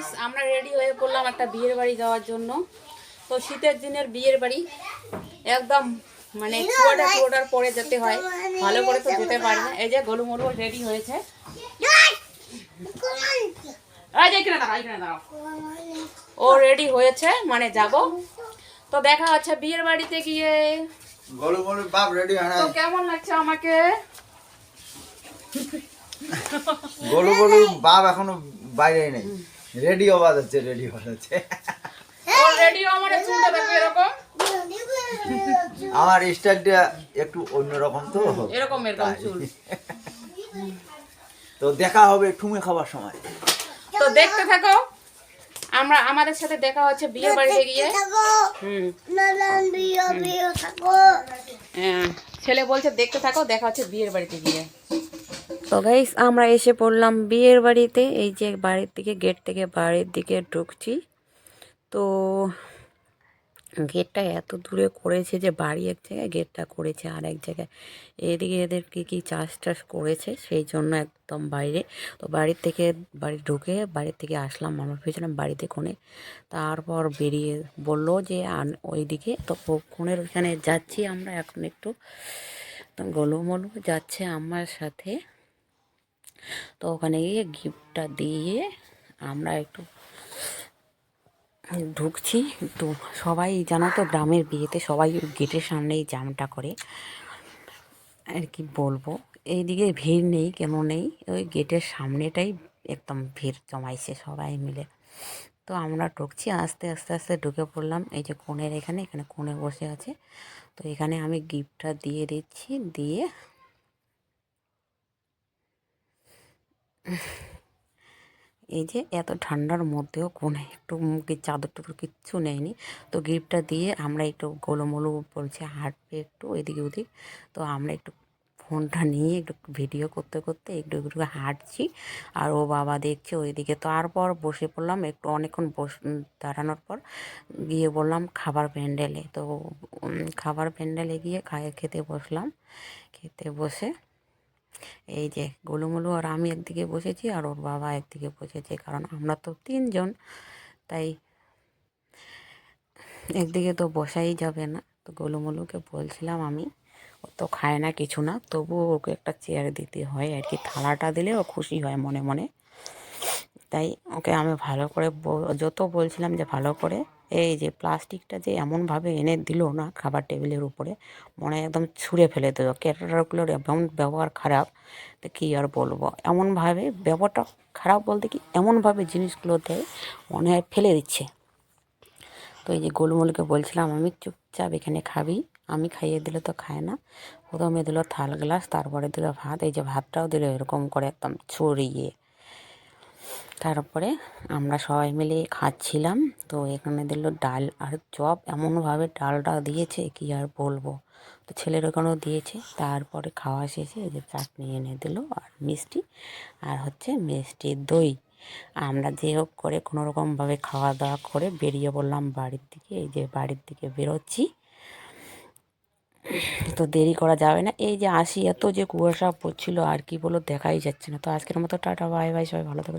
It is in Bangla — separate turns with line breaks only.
গাইস আমরা রেডি হয়ে পড়লাম একটা বিয়ের বাড়ি যাওয়ার জন্য। তো শীতের দিনের বিয়ের বাড়ি একদম মানে কুয়াটা কুয়াটার পরে যেতে হয়। ভালো করে তো যেতে পারি না এই যে গলু মলু রেডি হয়েছে। ও রেডি হয়েছে মানে যাব। তো দেখা হচ্ছে বিয়ের বাড়িতে গিয়ে।
বাপ রেডি হয়
তো কেমন লাগছে আমাকে?
গরু বাপ এখনও বাইরে নেই। রেডি হওয়া যাচ্ছে রেডি হওয়া যাচ্ছে
ও রেডি আমার চুলটা দেখো এরকম?
আমার স্টাইলটা একটু অন্যরকম তো।
এরকম এরকম চুল।
তো দেখা হবে ঠুমে খাবার সময়।
তো দেখতে থাকো। আমরা আমাদের সাথে দেখা হচ্ছে বিয়ে বাড়িতে গিয়ে। হুম। হ্যাঁ, ছেলে বলছে দেখতে থাকো দেখা হচ্ছে বিয়ের বাড়িতে গিয়ে। তো গাইস আমরা এসে পড়লাম বিয়ের বাড়িতে। এই যে বাড়ির দিকে গেট থেকে বাড়ির দিকে ঢুকছি। তো গেটটা এত দূরে করেছে যে বাড়ি এক জায়গায় গেটটা করেছে, আর এক জায়গায় এদিকে এদের কি কি চাষ টাস করেছে, সেই জন্য একদম বাইরে। তো বাড়ির থেকে বাড়ি ঢুকে বাড়ির থেকে আসলাম আমার ভেবেছিলাম বাড়িতে কোণে। তারপর বেরিয়ে বলল যে ওইদিকে। তো কোণের ওইখানে যাচ্ছি আমরা। এখন একটু গোলুমলু যাচ্ছে আমার সাথে। তো ওখানে গিয়ে গিফটটা দিয়ে আমরা একটু ঢুকছি। তো সবাই জানো তো, গ্রামের বিয়েতে সবাই গেটের সামনেই জামটা করে। আর কি বলব, এইদিকে ভিড় নেই কেন নেই, ওই গেটের সামনেটাই একদম ভিড় জমাইছে সবাই মিলে। তো আমরা ঢুকছি, আস্তে আস্তে আস্তে ঢুকে পড়লাম। এই যে কোণের এখানে এখানে কোণে বসে আছে। তো এখানে আমি গিফটটা দিয়ে দিচ্ছি, দিয়ে এই যে এত ঠান্ডার মধ্যেও কোনে একটু মুখে চাদর টাদর কিচ্ছু নেয়নি। তো গিফটটা দিয়ে আমরা একটু গোলমলো বলছে, হাঁটবে একটু এদিকে ওদিক। তো আমরা একটু ফোনটা নিয়ে একটু ভিডিও করতে করতে একটু একটু হাঁটছি। আর ও বাবা দেখছে ওইদিকে। তারপর বসে পড়লাম একটু অনেকক্ষণ বস দাঁড়ানোর পর গিয়ে বললাম খাবার প্যান্ডেলে। তো খাবার প্যান্ডেলে গিয়ে খায়, খেতে বসলাম। খেতে বসে এই যে গোলুমলু আর আমি একদিকে বসেছি আর ওর বাবা একদিকে বসেছে, কারণ আমরা তো তিনজন, তাই একদিকে তো বসাই যাবে না। তো গোলুমলুকে বলছিলাম আমি, ও তো খায় না কিছু না, তবুও ওকে একটা চেয়ার দিতে হয় আর কি, থালাটা দিলে ও খুশি হয় মনে মনে। তাই ওকে আমি ভালো করে যত বলছিলাম যে ভালো করে, এই যে প্লাস্টিকটা যে এমনভাবে এনে দিল না খাবার টেবিলের উপরে, মনে একদম ছুঁড়ে ফেলে দিল। ক্যাটারগুলোর এমন ব্যবহার খারাপ, তো কী আর বলব? এমনভাবে, ব্যবহারটা খারাপ বলতে কি, এমনভাবে জিনিসগুলো দেয় মনে হয় ফেলে দিচ্ছে। তো এই যে গোলমলকে বলছিলাম, আমি চুপচাপ এখানে খাবি, আমি খাইয়ে দিলে তো খায় না। প্রথমে দিল থাল গ্লাস, তারপরে দিল ভাত, এই যে ভাতটাও দিল এরকম করে একদম ছড়িয়ে। তারপরে আমরা সবাই মিলে খাচ্ছিলাম। তো এখানে দিল ডাল আর চপ এমনভাবে ডালটা দিয়েছে কি আর বলব। তো ছেলের ওখানেও দিয়েছে। তারপরে খাওয়া শেষে যে চাটনি এনে দিল আর মিষ্টি আর হচ্ছে মিষ্টি দই। আমরা যে হোক করে কোনো রকমভাবে খাওয়া দাওয়া করে বেরিয়ে পড়লাম বাড়ির দিকে। এই যে বাড়ির দিকে বেরোচ্ছি। তো দেরি করা যাবে না। এই যে আসি, এত যে কুয়াশা পড়ছিল আর কি বলো দেখাই যাচ্ছে না। তো আজকের মতো টাটা, বাই বাই, সবাই ভালো থাকো।